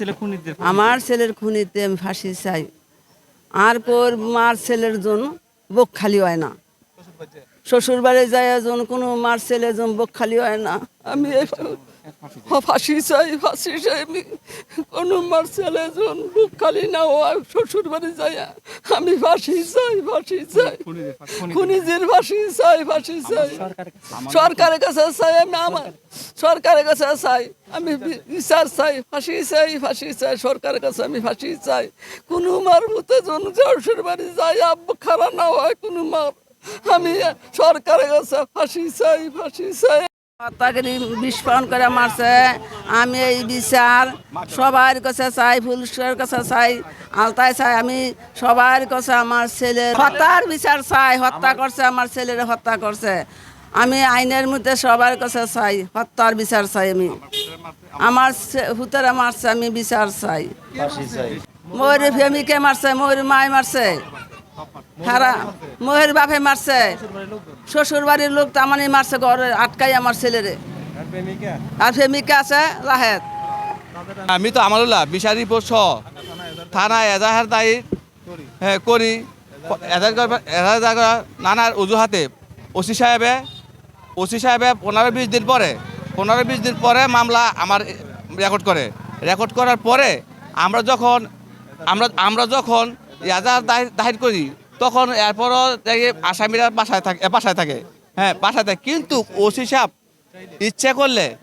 ছেলে খুনিদের আমার ছেলের খুনিতে আমি ফাঁসি চাই। আর কোর মার ছেলের জন্য বুক খালি হয় না। শ্বশুর বাড়ি যায় জন কোনো মার ছেলে জন বুক খালি হয় না। আমি ফাঁসি চাই ফাঁসি চাই, আমি কোনো মার ছেলে জন বুক খালি না হয়। শ্বশুর বাড়ি যায় আমি ফাঁসি চাই ফাঁসি চাই। খুনিদের ফাঁসি- চাই, ফাঁসি চাই। সরকারের কাছে চাই আমি আমার, সরকারের কাছে চাই। আমি বিচার চাই, ফাঁসি চাই ফাঁসি চাই। সরকারের কাছে আমি ফাঁসি চাই। কোনো মার মতে জন শ্বশুর বাড়ি যাই আব্বু খারাপ না হয় কোনো মার। আমি সরকারের কাছে ফাঁসি চাই ফাঁসি চাই। তাকে বিস্ফোরণ করে মারছে। আমি এই বিচার সবার কাছে চাই পুলিশের কাছে চাই আলতায় চাই। আমি সবার কাছে আমার ছেলে হত্যার বিচার চাই। হত্যা করছে আমার ছেলের হত্যা করছে। আমি আইনের মধ্যে সবার কাছে চাই হত্যার বিচার চাই আমি। আমার হুতারা মারছে আমি বিচার চাই। মোর ফেমিকে মারছে মোর মায় মারছে। হারা মোহের বাপে মারছে। শ্বশুর বাড়ির লোক তামানি মারছে ঘরে আটকাই আমার ছেলেরে। আর প্রেমিকা? আছে রাহেত। আমি তো আমারুল্লাহ বিচারি সহ থানায় এজাহার দায়ী। হ্যাঁ করি। এজাহার নানার অজুহাতে। ওসি সাহেবে ওসি সাহেবে পনেরো বিশ দিন পরে পনেরো বিশ দিন পরে মামলা আমার রেকর্ড করে। রেকর্ড করার পরে আমরা যখন আমরা আমরা যখন এজাহার দায়ের দাখিল করি তখন এরপরও দেখি আসামিরা বাসায় থাকে বাসায় থাকে। হ্যাঁ বাসায় থাকে। কিন্তু ওসি সাহেব ইচ্ছে করলে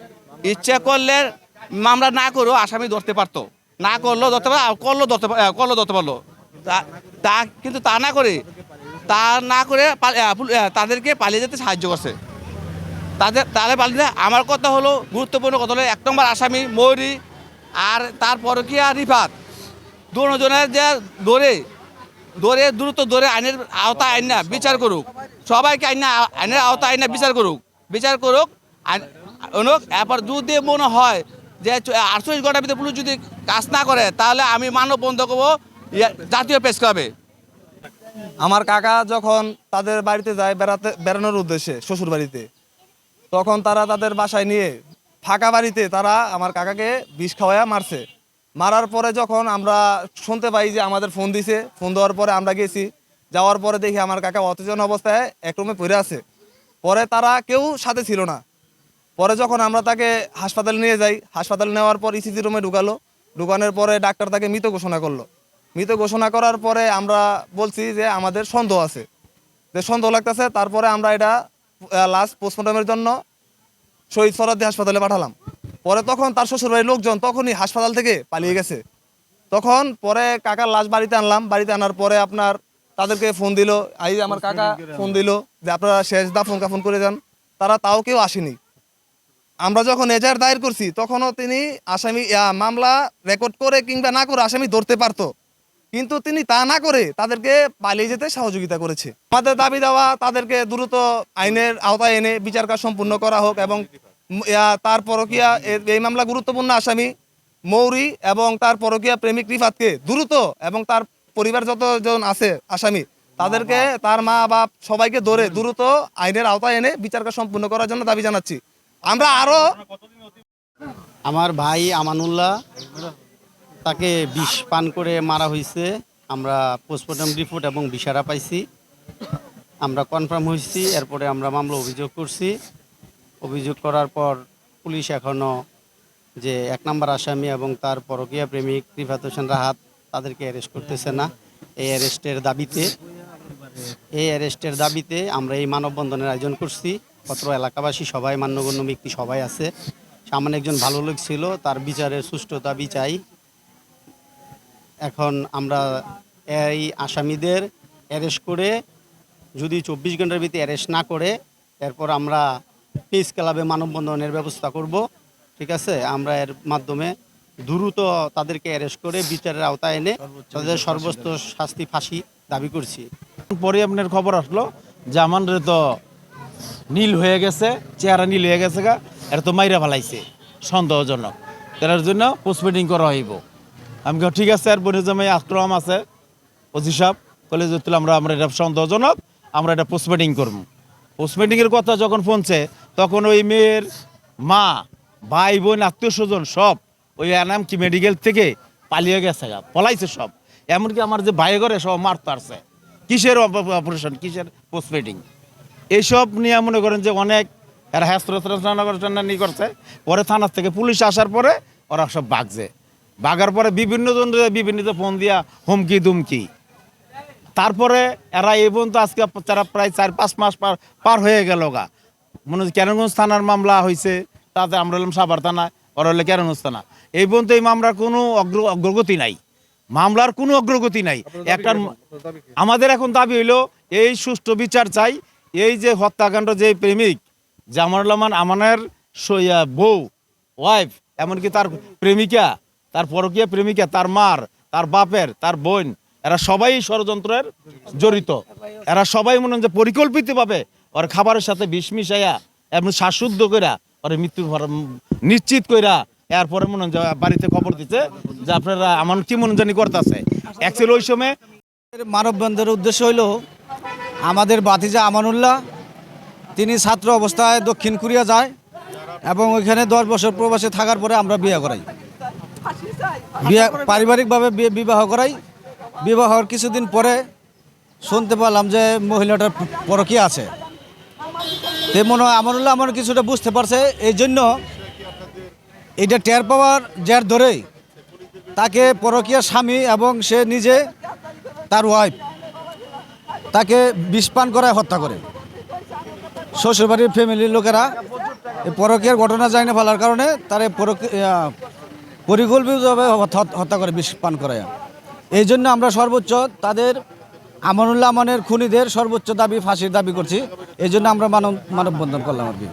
ইচ্ছে করলে মামলা না করেও আসামি ধরতে পারতো। না করলেও ধরতে পারো আর করলেও ধরতে করলেও ধরতে পারল। তা- কিন্তু তা না করে, তা না করে তাদেরকে পালিয়ে যেতে সাহায্য করছে। তাদের, তাহলে পালিয়ে। আমার কথা হলো, গুরুত্বপূর্ণ কথা হলো, এক নম্বর আসামি ময়ূরী, আর তার পরকিয়া রিফাত। দুজনের যে দৌড়ে দৌড়ে দ্রুত দৌড়ে আইনের আওতায় আইন না, বিচার করুক। সবাইকে আইন না, আইনের আওতায় আইন না, বিচার করুক। বিচার করুক অনুক, এরপর যদি মনে হয় যে আটচল্লিশ ঘণ্টার ভিতরে পুলিশ যদি কাজ না করে, তাহলে আমি মানব বন্ধ করব জাতীয় প্রেস ক্লাবে। আমার কাকা যখন তাদের বাড়িতে যায় বেড়াতে, বেড়ানোর উদ্দেশ্যে শ্বশুর বাড়িতে, তখন তারা তাদের বাসায় নিয়ে ফাঁকা বাড়িতে তারা আমার কাকাকে বিষ খাওয়ায়া মারছে। মারার পরে যখন আমরা শুনতে পাই যে আমাদের ফোন দিছে, ফোন দেওয়ার পরে আমরা গেছি। যাওয়ার পরে দেখি আমার কাকা অচেতন অবস্থায় এক রুমে পড়ে আছে। পরে তারা কেউ সাথে ছিল না। পরে যখন আমরা তাকে হাসপাতালে নিয়ে যাই, হাসপাতালে নেওয়ার পর ইসিজি রুমে ঢুকালো। ঢুকানোর পরে ডাক্তার তাকে মৃত ঘোষণা করল। মৃত ঘোষণা করার পরে আমরা বলছি যে আমাদের সন্দেহ আছে। যে সন্দেহ লাগতেছে, তারপরে আমরা এটা লাস্ট পোস্টমর্টমের জন্য শহীদ সরাদ্দি হাসপাতালে পাঠালাম। পরে তখন তার শ্বশুরবাড়ির লোকজন তখনই হাসপাতাল থেকে পালিয়ে গেছে। তখন পরে কাকার লাশ বাড়িতে আনলাম। বাড়িতে আনার পরে আপনার তাদেরকে ফোন দিল, এই আমার কাকা ফোন দিল যে আপনারা শেষ দাফন কাফন করে যান। তারা তাও কেউ আসেনি। আমরা যখন এজাহার দায়ের করছি, তখনও তিনি আসামি মামলা রেকর্ড করে কিংবা না করে আসামি ধরতে পারতো। কিন্তু তিনি তা না করে তাদেরকে পালিয়ে যেতে সহযোগিতা করেছে। আমাদের দাবি দেওয়া, তাদেরকে দ্রুত আইনের আওতায় এনে বিচার কাজ সম্পূর্ণ করা হোক এবং তার পরকিয়া এই মামলা গুরুত্বপূর্ণ আসামি মৌরি এবং তার পরকিয়া প্রেমিক রিফাতকে দ্রুত এবং তার পরিবার যতজন আছে আসামি তাদেরকে তার মা বাপ সবাইকে ধরে দ্রুত আইনের আওতায় এনে বিচার কাজ সম্পূর্ণ করার জন্য দাবি জানাচ্ছি। আমরা আরও আমার ভাই আমানুল্লাহ তাকে বিষ পান করে মারা হয়েছে। আমরা পোস্টমর্টম রিপোর্ট এবং বিষারা পাইছি। আমরা কনফার্ম হয়েছি এরপরে আমরা মামলা অভিযোগ করছি। অভিযোগ করার পর পুলিশ এখনও যে এক নম্বর আসামি এবং তার পরকীয়া প্রেমিক রিফাত হোসেন রাহাত তাদেরকে অ্যারেস্ট করতেছে না। এই অ্যারেস্টের দাবিতে, এই অ্যারেস্টের দাবিতে আমরা এই মানববন্ধনের আয়োজন করছি। পত্র এলাকাবাসী সবাই, মান্যগণ্য ব্যক্তি সবাই আছে। সামনে একজন ভালো লোক ছিল, তার বিচারের সুষ্ঠু দাবি চাই। এখন আমরা এই আসামিদের অ্যারেস্ট করে যদি চব্বিশ ঘণ্টার ভিতরে অ্যারেস্ট না করে, এরপর আমরা পিস ক্লাবে মানববন্ধনের ব্যবস্থা করব ঠিক আছে? আমরা এর মাধ্যমে দ্রুত তাদেরকে অ্যারেস্ট করে বিচারের আওতায় এনে তাদের সর্বোচ্চ শাস্তি ফাঁসি দাবি করছি। পরে আপনার খবর আসলো যে আমার তো নীল হয়ে গেছে চেহারা নীল হয়ে গেছে গা এটা তো মাইরা ফেলাইছে সন্দেহজনক। তার জন্য পোস্টমেটিং করা হইব। আমি ঠিক আছে আর বনে জামাই আক্রম আছে ওসি সাহেব কলেজ আমরা আমরা এটা সন্দেহজনক আমরা এটা পোস্টমেটিং করব। পোস্টমেটিংয়ের কথা যখন পৌঁছে তখন ওই মেয়ের মা, ভাই, বোন, আত্মীয় স্বজন সব ওই এনাম কি মেডিকেল থেকে পালিয়ে গেছে পলাইছে সব। এমনকি আমার যে ভাই ঘরে সব মারতে পারছে কিসের অপারেশন কিসের পোস্টপেডিং এইসব নিয়ে মনে করেন যে অনেক এরা হ্যাস্ত্রানি করছে। পরে থানার থেকে পুলিশ আসার পরে ওরা সব বাগছে। বাগার পরে বিভিন্ন জন বিভিন্ন ফোন দিয়া হুমকি দুমকি তারপরে এরা এই পর্যন্ত আজকে তারা প্রায় চার পাঁচ মাস পার পার হয়ে গেল গা। মনে হচ্ছে কেরানগঞ্জ থানার মামলা হয়েছে তাতে আমরা হলাম সাভার থানা ওরা হলে কেরানগঞ্জ থানা। এই পর্যন্ত এই মামলার কোনো অগ্র অগ্রগতি নাই। মামলার কোনো অগ্রগতি নাই। একটা আমাদের এখন দাবি হইল এই সুষ্ঠু বিচার চাই এই যে হত্যাকাণ্ড যে প্রেমিক জামারুল্লামান আমানের বউ ওয়াইফ এমনকি তার প্রেমিকা তার পরকীয়া প্রেমিকা তার মার তার বাপের তার বোন এরা সবাই ষড়যন্ত্রের জড়িত। এরা সবাই মনে যে পরিকল্পিতভাবে ওর খাবারের সাথে বিষ মিশাইয়া এমন শ্বাসুদ্ধ কইরা ওর মৃত্যু নিশ্চিত কইরা এরপরে মনে হয় বাড়িতে খবর দিতে যে আপনারা আমার কি মনে জানি করতেছে। অ্যাকচুয়ালি ওই সময় মানববন্ধনের উদ্দেশ্য হইল আমাদের বাতিজা আমানুল্লাহ, তিনি ছাত্র অবস্থায় দক্ষিণ কোরিয়া যায় এবং ওইখানে দশ বছর প্রবাসে থাকার পরে আমরা বিয়ে করাই। বিয়ে পারিবারিকভাবে বিবাহ করাই। বিবাহর কিছুদিন পরে শুনতে পেলাম যে মহিলাটার পরকীয়া আছে। তে মনে হয় আমানুল্লাহ আমার কিছুটা বুঝতে পারছে, এই জন্য এইটা টের পাওয়ার জের ধরেই তাকে পরকীয়া স্বামী এবং সে নিজে তার ওয়াইফ তাকে বিষ পান করায় হত্যা করে। শ্বশুরবাড়ির ফ্যামিলির লোকেরা এই পরকীয়ার ঘটনা না ফেলার কারণে তার এই পরকী- পরিকল্পিতভাবে হত্যা- করে বিষ পান করায়। এই জন্য আমরা সর্বোচ্চ তাদের আমানুল্লাহ মানের খুনিদের সর্বোচ্চ দাবি, ফাঁসির দাবি করছি। এই জন্য আমরা মানব মানববন্ধন করলাম আর কি।